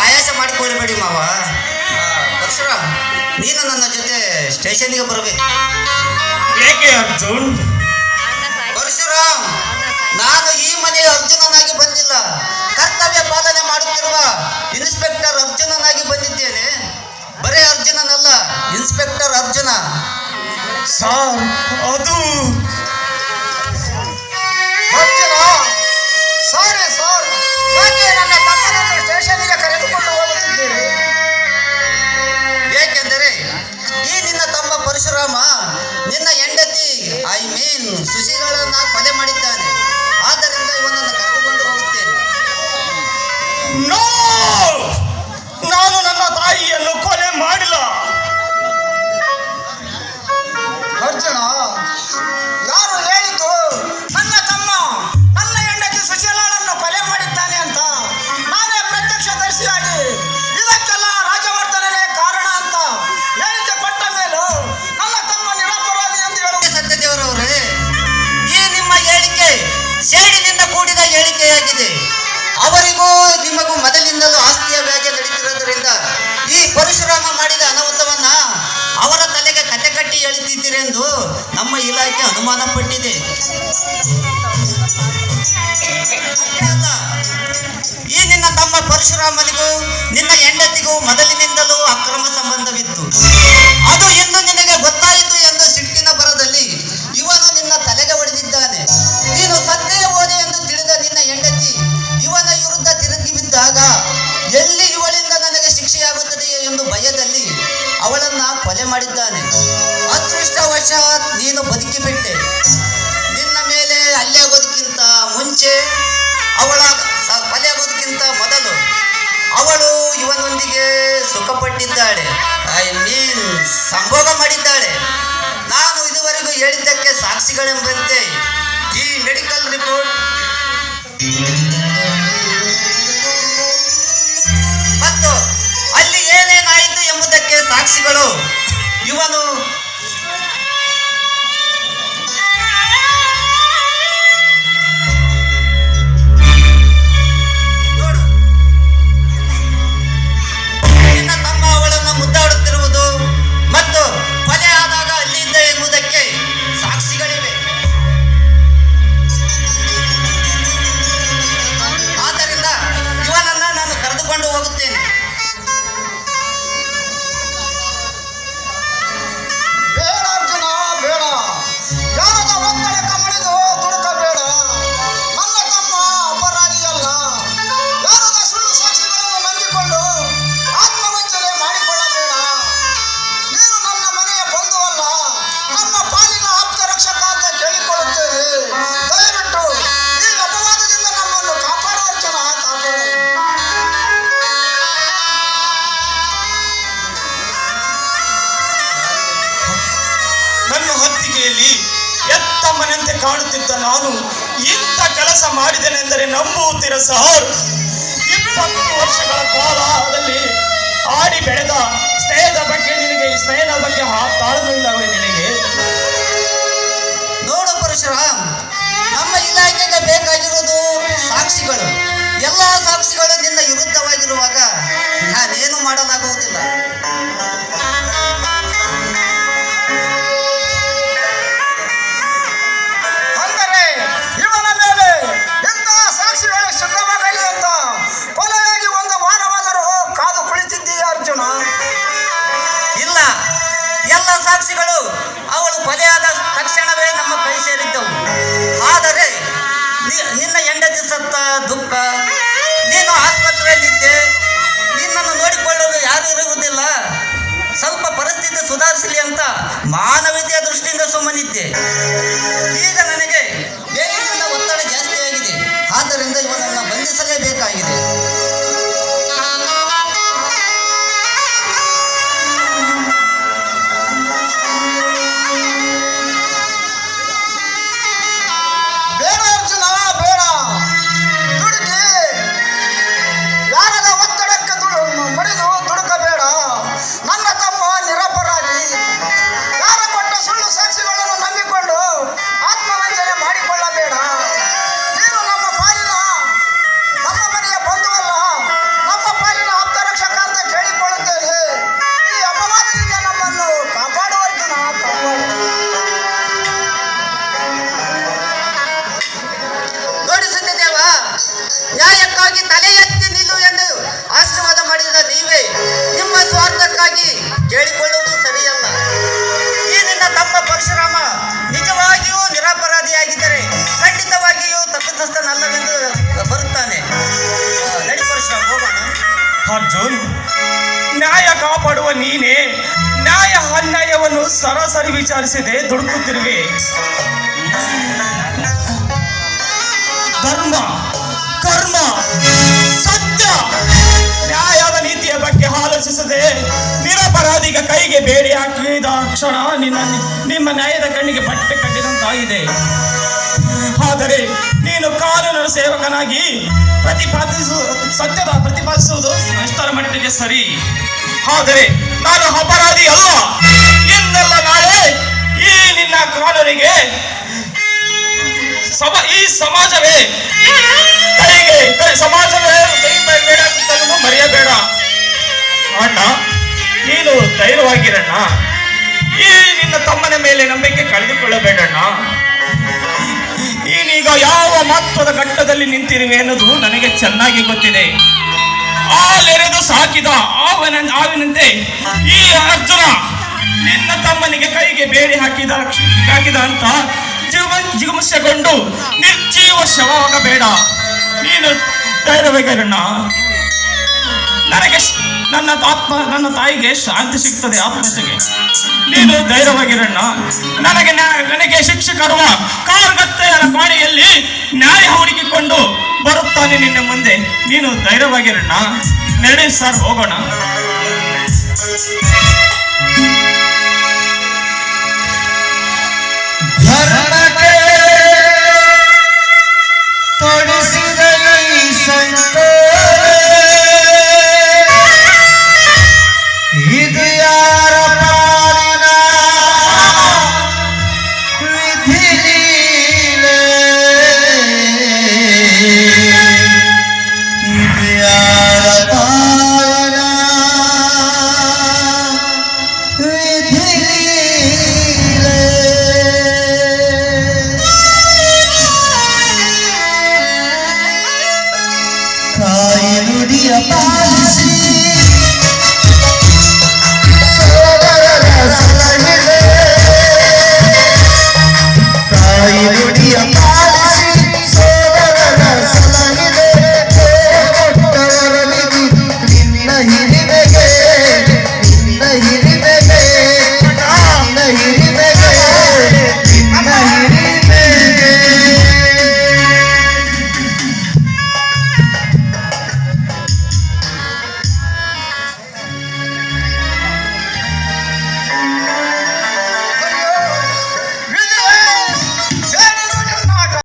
ಆಯಾಸ ಮಾಡಿಕೊಳ್ಳಬೇಡಿ ಮಾವ. ಆ, ಪರಶುರಾಮ್ ನೀನು ನನ್ನ ಜೊತೆ ಸ್ಟೇಷನ್ಗೆ ಬರಬೇಕು. ಏಕೆ ಅರ್ಜುನ್? ಪರಶುರಾಮ್ ನಾನು ಈ ಅರ್ಜುನನಾಗಿ ಬಂದಿಲ್ಲ. ಕರ್ತವ್ಯ ಪಾಲನೆ ಮಾಡುತ್ತಿರುವ ಇನ್ಸ್ಪೆಕ್ಟರ್ ಅರ್ಜುನನಾಗಿ ಬಂದಿದ್ದೇನೆ. ಬರೇ ಅರ್ಜುನನಲ್ಲ ಇನ್ಸ್ಪೆಕ್ಟರ್ ಅರ್ಜುನ. ಸಾರ್ ಅದು ಅರ್ಜುನ! ಸಾರಿ ಸಾರ್! ಯಾಕೆ ನನ್ನ ತಮ್ಮನನ್ನು ಸ್ಟೇಷನ್ಗೆ ಕರೆದುಕೊಂಡು ಹೋಗುತ್ತಿದ್ದೀರಿ? ಏಕೆಂದರೆ ಈ ನಿನ್ನ ತಮ್ಮ ಪರಶುರಾಮ ನಿನ್ನ ಹೆಂಡತಿ ಐ ಮೀನ್ ಸುಶೀಲಳನ್ನ ಎಳಿತಿದ್ದೀರೆಂದು ನಮ್ಮ ಇಲಾಖೆ ಅನುಮಾನ ಪಟ್ಟಿದೆ. ಈ ನಿನ್ನ ತಮ್ಮ ಪರಶುರಾಮನಿಗೂ, ನಿನ್ನ ಹೆಂಡತಿಗೂ ಮೊದಲಿನಿಂದಲೂ ಅಕ್ರಮ ಸಂಬಂಧವಿತ್ತು. ಅದು ಎಂದು ನಿನಗೆ ಗೊತ್ತಾಯಿತು ಎಂದು ಸಿಟ್ಟಿನ ಬರದಲ್ಲಿ ಇವನು ನಿನ್ನ ತಲೆಗೆ ಹೊಡೆದಿದ್ದಾನೆ ನೀನು ಸತ್ಯ ಓದೆ ಎಂದು ತಿಳಿದ ನಿನ್ನ ಹೆಂಡತಿ ಇವನ ವಿರುದ್ಧ ತಿರುಗಿ ಬಿದ್ದಾಗ ಎಲ್ಲಿ ಇವಳಿಂದ ನನಗೆ ಶಿಕ್ಷೆಯಾಗುತ್ತದೆಯೇ ಎಂದು ಭಯದಲ್ಲಿ ಅವಳನ್ನ ಕೊಲೆ ಮಾಡಿದ್ದಾನೆ. ಅದೃಷ್ಟವಶಾತ್ ನೀನು ಬದುಕಿಬಿಟ್ಟೆ ನಿನ್ನ ಮೇಲೆ ಅಲ್ಲಿ ಆಗೋದಕ್ಕಿಂತ ಮುಂಚೆ ಅವಳ ಆಗೋದಕ್ಕಿಂತ ಮೊದಲು ಅವಳು ಇವನೊಂದಿಗೆ ಸುಖಪಟ್ಟಿದ್ದಾಳೆ. ಐ ಮೀನ್ ಸಂಭೋಗ ಮಾಡಿದ್ದಾಳೆ. ನಾನು ಇದುವರೆಗೂ ಹೇಳಿದ್ದಕ್ಕೆ ಸಾಕ್ಷಿಗಳೆಂಬಂತೆ ಈ ಮೆಡಿಕಲ್ ರಿಪೋರ್ಟ್ ಮತ್ತು ಅಲ್ಲಿ ಏನೇನಾಯಿತು ಎಂಬುದಕ್ಕೆ ಸಾಕ್ಷಿಗಳು ಇವನು ಹೊತ್ತಿಗೆಯಲ್ಲಿ ಎತ್ತ ಮನೆಯಂತೆ ಕಾಣುತ್ತಿದ್ದ ನಾನು ಇಂಥ ಕೆಲಸ ಮಾಡಿದೆನೆಂದರೆ ನಂಬುತ್ತೀರ ಸರ್? ಇಪ್ಪತ್ತು ವರ್ಷಗಳ ಕಾಲದಲ್ಲಿ ಆಡಿ ಬೆಳೆದ ಸ್ನೇಹದ ಬಗ್ಗೆ ನಿನಗೆ ಸ್ನೇಹದ ಬಗ್ಗೆ ಆ ತಾಳ್ಮೆ ಇಲ್ಲವೇ ನಿನಗೆ? ಎಲ್ಲ ಸಾಕ್ಷಿಗಳು, ಅವಳು ಕೊಲೆಯಾದ ತಕ್ಷಣವೇ ನಮ್ಮ ಕೈ ಸೇರಿದ್ದವು. ಆದರೆ ನಿನ್ನ ಹೆಂಡತಿ ಸತ್ತ ದುಃಖ, ನೀನು ಆಸ್ಪತ್ರೆಯಲ್ಲಿದ್ದೆ, ನಿನ್ನನ್ನು ನೋಡಿಕೊಳ್ಳಲು ಯಾರು ಇರುವುದಿಲ್ಲ. ಸ್ವಲ್ಪ ಪರಿಸ್ಥಿತಿ ಸುಧಾರಿಸಲಿ ಅಂತ ಮಾನವೀಯತೆಯ ದೃಷ್ಟಿಯಿಂದ ಸುಮ್ಮನಿದ್ದೆ. ಈಗ ನನಗೆ ಒತ್ತಡ ಒತ್ತಡ ಜಾಸ್ತಿಯಾಗಿದೆ. ಆದ್ದರಿಂದ ಇವನನ್ನು ಬಂಧಿಸಲೇಬೇಕಾಗಿದೆ ಕೇಳಿಕೊಳ್ಳುವುದು ಸರಿಯಲ್ಲ. ಈ ನಿನ್ನ ತಮ್ಮ ಪರಶುರಾಮ ನಿಜವಾಗಿಯೂ ನಿರಪರಾಧಿಯಾಗಿದ್ದರೆ ಖಂಡಿತವಾಗಿಯೂ ತಪ್ಪಿತಸ್ಥನಲ್ಲವೆಂದು ಬರುತ್ತಾನೆ. ನಡಿ ಪರಶುರಾಮ ಹೋಗೋಣ. ಅರ್ಜುನ್ ನ್ಯಾಯ ಕಾಪಾಡುವ ನೀನೇ ನ್ಯಾಯ ಅನ್ಯಾಯವನ್ನು ಸರಾಸರಿ ವಿಚಾರಿಸದೆ ದುಡುಕುತ್ತಿರುವೆ. ಧರ್ಮ ಕರ್ಮ ಸತ್ಯ. ನೀತಿಯ ಬಗ್ಗೆ ಆಲೋಚಿಸದೆ ನಿರಪರಾಧಿಗ ಕೈಗೆ ಬೇಡಿ ಹಾಕಿದ ಕ್ಷಣ ನಿನ್ನ ನಿಮ್ಮ ನ್ಯಾಯದ ಕಣ್ಣಿಗೆ ಬಟ್ಟೆ ಕಟ್ಟಿದಂತಾಗಿದೆ. ಆದರೆ ನೀನು ಕಾನೂನು ಸೇವಕನಾಗಿ ಪ್ರತಿಪಾದಿಸು, ಸತ್ಯದ ಪ್ರತಿಪಾದಿಸುವುದು ಎಷ್ಟರ ಮಟ್ಟಿಗೆ ಸರಿ. ಆದರೆ ನಾನು ಅಪರಾಧಿ ಅಲ್ಲ ಎಂದಲ್ಲ ನಾಳೆ ಈ ನಿನ್ನ ಕಾನೂನಿಗೆ ಸಮ, ಈ ಸಮಾಜವೇ ಸಮಾಜವೇ ಕೈ ಮರೆಯಬೇಡ. ಅಣ್ಣ, ನೀನು ಧೈರ್ಯವಾಗಿರಣ್ಣ. ಈ ನಿನ್ನ ತಮ್ಮನ ಮೇಲೆ ನಂಬಿಕೆ ಕಳೆದುಕೊಳ್ಳಬೇಡಣ್ಣ. ನೀನೀಗ ಯಾವ ಮಹತ್ವದ ಘಟ್ಟದಲ್ಲಿ ನಿಂತಿರುವೆ ಅನ್ನೋದು ನನಗೆ ಚೆನ್ನಾಗಿ ಗೊತ್ತಿದೆ. ಹಾಲೆರೆದು ಸಾಕಿದ ಆವನ ಆವಿನಂತೆ ಈ ಅರ್ಜುನ ನಿನ್ನ ತಮ್ಮನಿಗೆ ಕೈಗೆ ಬೇಡಿ ಹಾಕಿದ ಹಾಕಿದ ಅಂತ ಜೀವ ಜಿಗುಮಸೆಗೊಂಡು ನಿರ್ಜೀವ ಶವವಾಗಬೇಡ. ನೀನು ಧೈರ್ಯವಾಗಿರಣ್ಣ. ನನ್ನ ಆತ್ಮ, ನನ್ನ ತಾಯಿಗೆ ಶಾಂತಿ ಸಿಗ್ತದೆ ಆತ್ಮಹತ್ಯೆಗೆ ನೀನು ಧೈರ್ಯವಾಗಿರಣ್ಣ. ನನಗೆ ನನಗೆ ಶಿಕ್ಷೆ ಕರುವ ಕಾರ್ಗತ್ತೆಯ ನ್ಯಾಯ ಹುಡುಕಿಕೊಂಡು ಬರುತ್ತಾನೆ ನಿನ್ನ ಮುಂದೆ. ನೀನು ಧೈರ್ಯವಾಗಿರಣ್ಣ. ನಡೆ ಸರ್, ಹೋಗೋಣ. ಧರ್ಮ